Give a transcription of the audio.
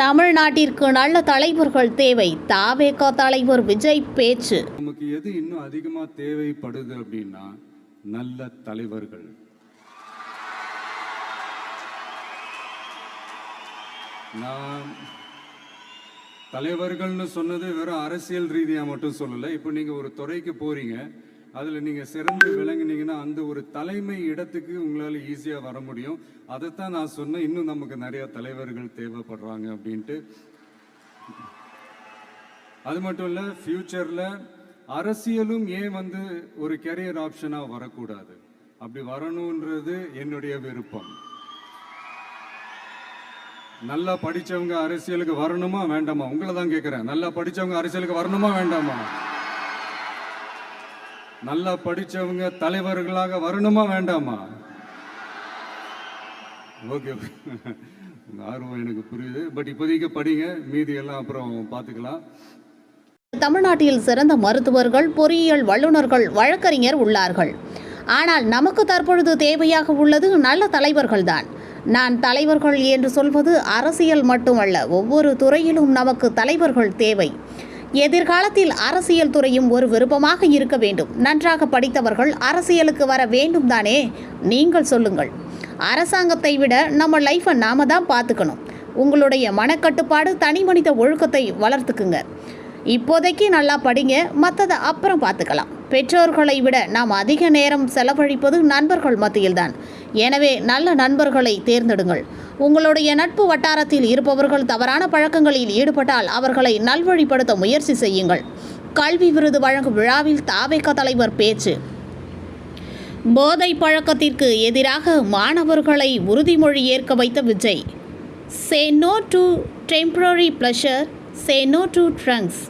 தமிழ்நாட்டிற்கு நல்ல தலைவர்கள் தேவை. தாவேகா தலைவர் விஜய் பேச்சு. நமக்கு எது இன்னும் அதிகமாக தேவைப்படுது அப்படின்னா நல்ல தலைவர்கள். நான் தலைவர்கள்னு சொன்னது வெறும் அரசியல் ரீதியாக மட்டும் சொல்லலை. இப்போ நீங்கள் ஒரு துறைக்கு போகிறீங்க அதில் நீங்கள் சிறந்து விளங்குனீங்கன்னா அந்த ஒரு தலைமை இடத்துக்கு உங்களால் ஈஸியாக வர முடியும். அதைத்தான் நான் சொன்னேன். இன்னும் நமக்கு நிறையா தலைவர்கள் தேவைப்படுறாங்க அப்படின்ட்டு. அது மட்டும் இல்லை ஃப்யூச்சரில் அரசியலும் ஏன் வந்து ஒரு கெரியர் ஆப்ஷனாக வரக்கூடாது? அப்படி வரணுன்றது என்னுடைய விருப்பம். நல்லா படித்தவங்க அரசியலுக்கு வரணுமா வேண்டாமா? உங்களை தான் கேட்குறேன் நல்லா படித்தவங்க அரசியலுக்கு வரணுமா வேண்டாமா? நல்லா படித்தவங்க தலைவர்களாக வரணுமா வேண்டாமா? ஓகே ஆர்வம் எனக்கு புரியுது. பட் இப்போதைக்கு படிங்க. மீதி எல்லாம் அப்புறம் பார்த்துக்கலாம். தமிழ்நாட்டில் சிறந்த மருத்துவர்கள் பொறியியல் வல்லுநர்கள் வழக்கறிஞர் உள்ளார்கள். ஆனால் நமக்கு தற்பொழுது தேவையாக உள்ளது நல்ல தலைவர்கள்தான். நான் தலைவர்கள் என்று சொல்வது அரசியல் மட்டுமல்ல. ஒவ்வொரு துறையிலும் நமக்கு தலைவர்கள் தேவை. எதிர்காலத்தில் அரசியல் துறையும் ஒரு விருப்பமாக இருக்க வேண்டும். நன்றாக படித்தவர்கள் அரசியலுக்கு வர வேண்டும் தானே? நீங்கள் சொல்லுங்கள். அரசாங்கத்தை விட நம்ம லைஃப்பை நாம தான் பார்த்துக்கணும். உங்களுடைய மனக்கட்டுப்பாடு தனி மனித ஒழுக்கத்தை வளர்த்துக்குங்க. இப்போதைக்கு நல்லா படிங்க மற்றதை அப்புறம் பார்த்துக்கலாம். பெற்றோர்களை விட நாம் அதிக நேரம் செலவழிப்பது நண்பர்கள் மத்தியில்தான். எனவே நல்ல நண்பர்களை தேர்ந்தெடுங்கள். உங்களுடைய நட்பு வட்டாரத்தில் இருப்பவர்கள் தவறான பழக்கங்களில் ஈடுபட்டால் அவர்களை நல்வழிப்படுத்த முயற்சி செய்யுங்கள். கல்வி விருது வழங்கும் விழாவில் தாவேக தலைவர் பேச்சு. போதை பழக்கத்திற்கு எதிராக மாணவர்களை உறுதிமொழி ஏற்க வைத்த Vijay. Say no to temporary pleasure say no to drugs